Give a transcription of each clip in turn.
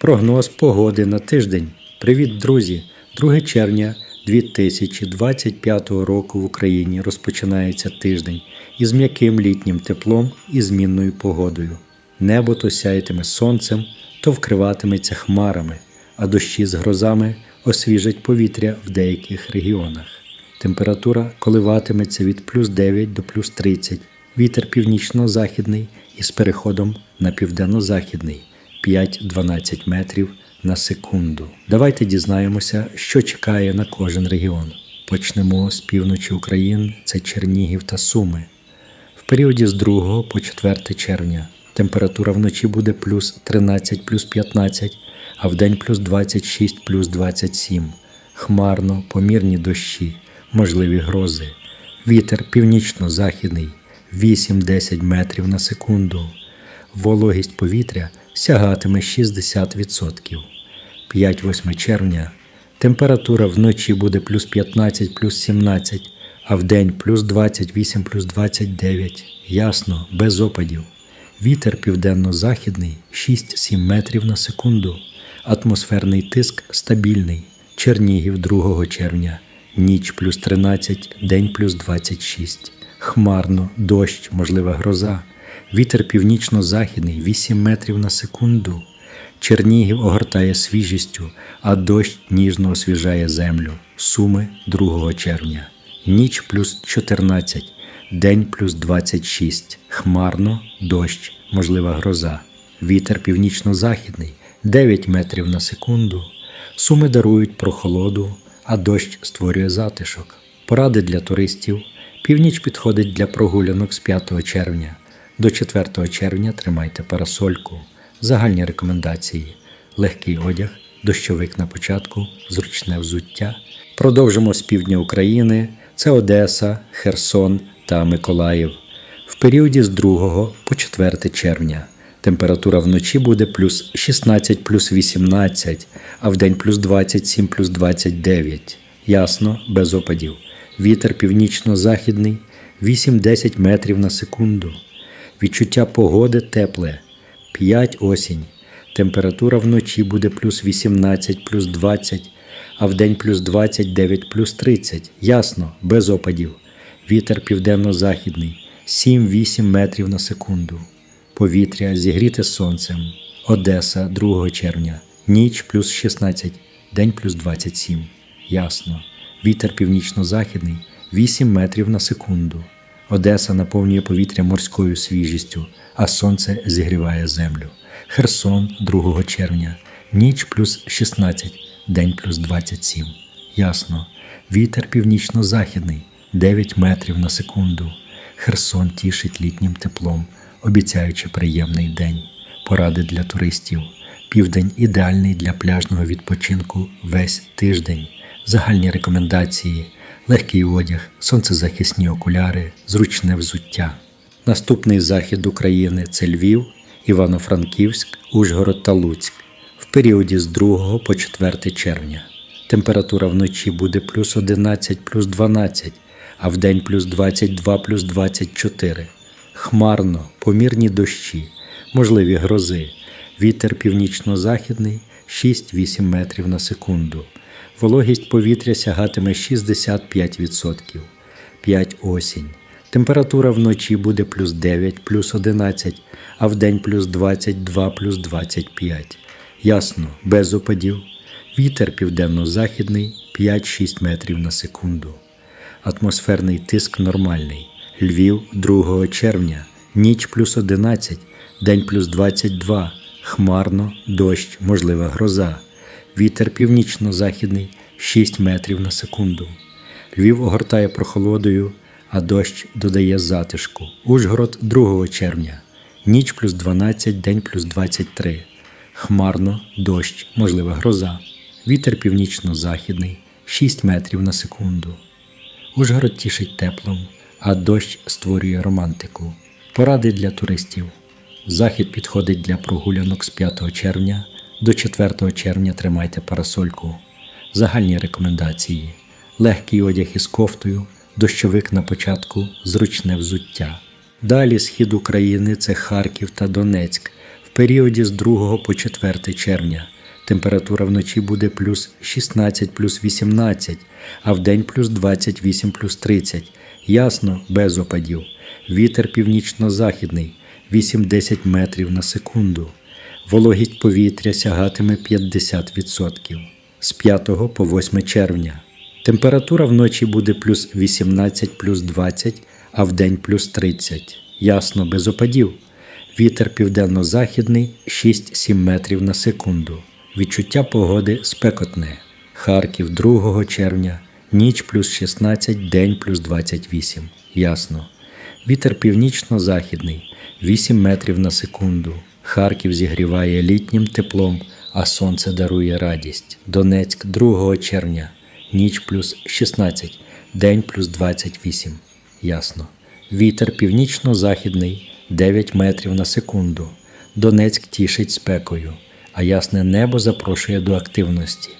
Прогноз погоди на тиждень. Привіт, друзі! 2 червня 2025 року в Україні розпочинається тиждень із м'яким літнім теплом і змінною погодою. Небо то сяятиме сонцем, то вкриватиметься хмарами, а дощі з грозами освіжать повітря в деяких регіонах. Температура коливатиметься від плюс 9 до плюс 30, вітер північно-західний із переходом на південно-західний 5-12 метрів на секунду. Давайте дізнаємося, що чекає на кожен регіон. Почнемо з півночі України, це Чернігів та Суми. В періоді з 2 по 4 червня температура вночі буде плюс 13 плюс 15, а вдень плюс 26 плюс 27. Хмарно, помірні дощі, можливі грози. Вітер північно-західний 8-10 метрів на секунду. Вологість повітря сягатиме 60%. 5-8 червня температура вночі буде плюс 15 плюс 17, а вдень плюс 28 плюс 29. Ясно, без опадів. Вітер південно-західний 6-7 метрів на секунду. Атмосферний тиск стабільний. Чернігів 2 червня. Ніч плюс 13, день плюс 26. Хмарно, дощ, можлива гроза. Вітер північно-західний 8 метрів на секунду. Чернігів огортає свіжістю, а дощ ніжно освіжає землю. Суми 2 червня. Ніч плюс 14, день плюс 26. Хмарно, дощ, можлива гроза. Вітер північно-західний 9 метрів на секунду. Суми дарують прохолоду, а дощ створює затишок. Поради для туристів. Північ підходить для прогулянок з 5 червня. До 4 червня тримайте парасольку. Загальні рекомендації: легкий одяг, дощовик на початку, зручне взуття. Продовжимо з півдня України. Це Одеса, Херсон та Миколаїв. В періоді з 2 по 4 червня. Температура вночі буде плюс 16 плюс 18, а вдень плюс 27 плюс 29. Ясно, без опадів. Вітер північно-західний 8-10 метрів на секунду. Відчуття погоди тепле. 5 осінь. Температура вночі буде плюс 18 плюс 20, а вдень плюс 29 плюс 30. Ясно, без опадів. Вітер південно-західний 7-8 метрів на секунду. Повітря зігріте сонцем. Одеса 2 червня. Ніч плюс 16, день плюс 27. Ясно. Вітер північно-західний 8 метрів на секунду. Одеса наповнює повітря морською свіжістю, а сонце зігріває землю. Херсон 2 червня. Ніч плюс 16, день плюс 27. Ясно. Вітер північно-західний 9 метрів на секунду. Херсон тішить літнім теплом, обіцяючи приємний день. Поради для туристів. Південь ідеальний для пляжного відпочинку весь тиждень. Загальні рекомендації: легкий одяг, сонцезахисні окуляри, зручне взуття. Наступний захід України це Львів, Івано-Франківськ, Ужгород та Луцьк в періоді з 2 по 4 червня. Температура вночі буде плюс 11 плюс 12, а вдень плюс 22 плюс 24. Хмарно, помірні дощі, можливі грози. Вітер північно-західний 6-8 метрів на секунду. Вологість повітря сягатиме 65%. 5 осінь. Температура вночі буде плюс 9, плюс 11, а вдень плюс 22, плюс 25. Ясно, без опадів. Вітер південно-західний 5-6 метрів на секунду. Атмосферний тиск нормальний. Львів 2 червня. Ніч плюс 11, день плюс 22. Хмарно, дощ, можлива гроза. Вітер північно-західний 6 метрів на секунду. Львів огортає прохолодою, а дощ додає затишку. Ужгород 2 червня. Ніч плюс 12, день плюс 23. Хмарно, дощ, можлива гроза. Вітер північно-західний 6 метрів на секунду. Ужгород тішить теплом, а дощ створює романтику. Поради для туристів. Захід підходить для прогулянок з 5 червня до 4 червня тримайте парасольку. Загальні рекомендації: легкий одяг із кофтою, дощовик на початку, зручне взуття. Далі схід України це Харків та Донецьк. В періоді з 2 по 4 червня. Температура вночі буде плюс 16 плюс 18, а вдень плюс 28 плюс 30. Ясно, без опадів. Вітер північно-західний 8-10 метрів на секунду. Вологість повітря сягатиме 50% з 5 по 8 червня. Температура вночі буде плюс 18 плюс 20, а вдень плюс 30. Ясно, без опадів. Вітер південно-західний 6-7 метрів на секунду. Відчуття погоди спекотне. Харків 2 червня, ніч плюс 16, день плюс 28. Ясно. Вітер північно-західний 8 метрів на секунду. Харків зігріває літнім теплом, а сонце дарує радість. Донецьк 2 червня, ніч плюс 16, день плюс 28. Ясно. Вітер північно-західний 9 метрів на секунду. Донецьк тішить спекою, а ясне небо запрошує до активності.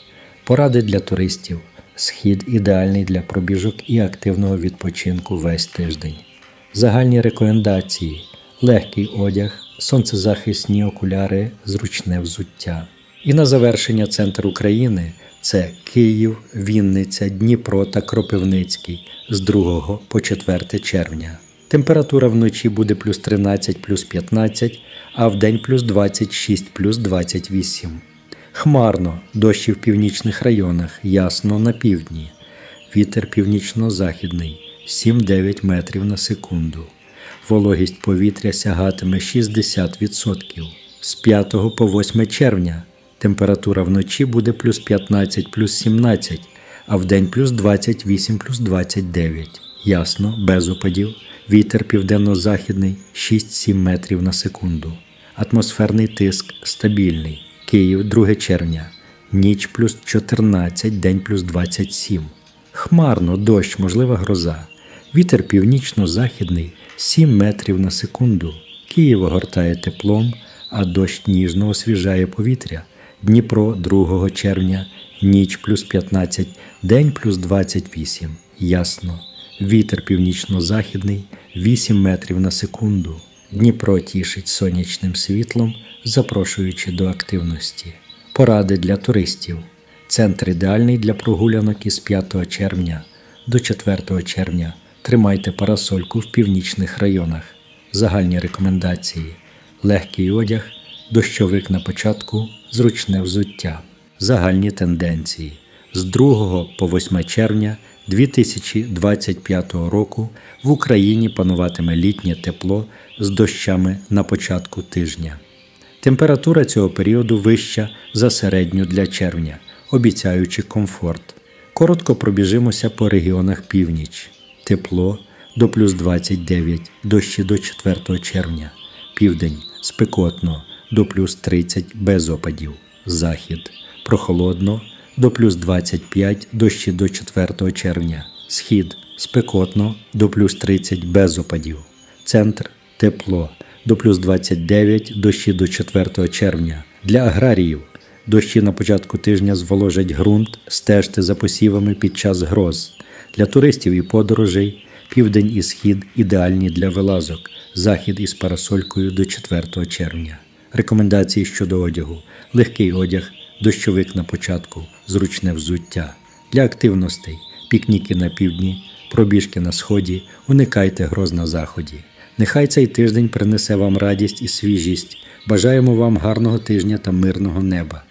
Поради для туристів. Схід ідеальний для пробіжок і активного відпочинку весь тиждень. Загальні рекомендації: легкий одяг, сонцезахисні окуляри, зручне взуття. І на завершення центр України це Київ, Вінниця, Дніпро та Кропивницький з 2 по 4 червня. Температура вночі буде плюс 13 плюс 15, а вдень плюс 26 плюс 28. Хмарно, дощі в північних районах, ясно на півдні. Вітер північно-західний 7-9 метрів на секунду. Вологість повітря сягатиме 60%. З 5 по 8 червня температура вночі буде плюс 15 плюс 17, а вдень плюс 28 плюс 29. Ясно, без опадів. Вітер південно-західний 6-7 метрів на секунду. Атмосферний тиск стабільний. Київ 2 червня. Ніч плюс 14, день плюс 27. Хмарно, дощ, можлива гроза. Вітер північно-західний 7 метрів на секунду. Київ огортає теплом, а дощ ніжно освіжає повітря. Дніпро 2 червня, ніч плюс 15, день плюс 28. Ясно. Вітер північно-західний 8 метрів на секунду. Дніпро тішить сонячним світлом, запрошуючи до активності. Поради для туристів. Центр ідеальний для прогулянок із 5 червня до 4 червня. Тримайте парасольку в північних районах. Загальні рекомендації: легкий одяг, дощовик на початку, зручне взуття. Загальні тенденції. З 2 по 8 червня 2025 року в Україні пануватиме літнє тепло з дощами на початку тижня. Температура цього періоду вища за середню для червня, обіцяючи комфорт. Коротко пробіжимося по регіонах північ. Тепло до плюс 29, дощі до 4 червня. Південь спекотно до плюс 30 без опадів. Захід прохолодно до плюс 25, дощі до 4 червня. Схід спекотно до плюс 30 без опадів. Центр тепло до плюс 29, дощі до 4 червня. Для аграріїв дощі на початку тижня зволожать ґрунт, стежте за посівами під час гроз. Для туристів і подорожей південь і схід ідеальні для вилазок, захід із парасолькою до 4 червня. Рекомендації щодо одягу: легкий одяг, дощовик на початку, зручне взуття. Для активностей пікніки на півдні, пробіжки на сході, уникайте гроз на заході. Нехай цей тиждень принесе вам радість і свіжість. Бажаємо вам гарного тижня та мирного неба.